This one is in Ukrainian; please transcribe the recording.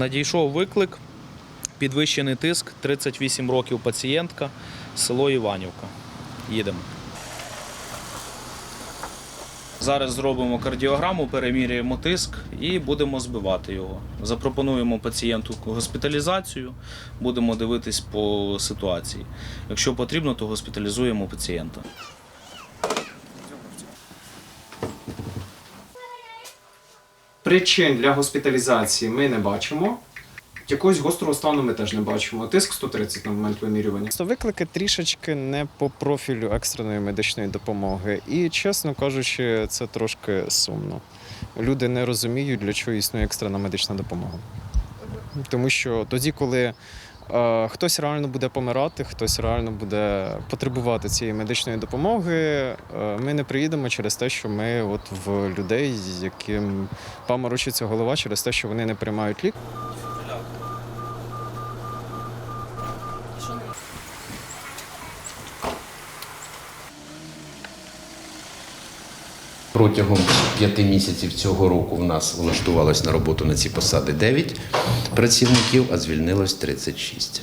Надійшов виклик, підвищений тиск, 38 років пацієнтка, село Іванівка. Їдемо. Зараз зробимо кардіограму, переміряємо тиск і будемо збивати його. Запропонуємо пацієнту госпіталізацію, будемо дивитись по ситуації. Якщо потрібно, то госпіталізуємо пацієнта. Причин для госпіталізації ми не бачимо. Якогось гострого стану ми теж не бачимо. Тиск 130 на момент вимірювання. Виклики трішечки не по профілю екстреної медичної допомоги. І, чесно кажучи, це трошки сумно. Люди не розуміють, для чого існує екстрена медична допомога. Тому що тоді, коли хтось реально буде помирати, хтось реально буде потребувати цієї медичної допомоги, е, ми не приїдемо через те, що ми от в людей, яким паморочиться голова, через те, що вони не приймають лік. Протягом п'яти місяців цього року в нас влаштувалось на роботу на ці посади 9 працівників, а звільнилось 36.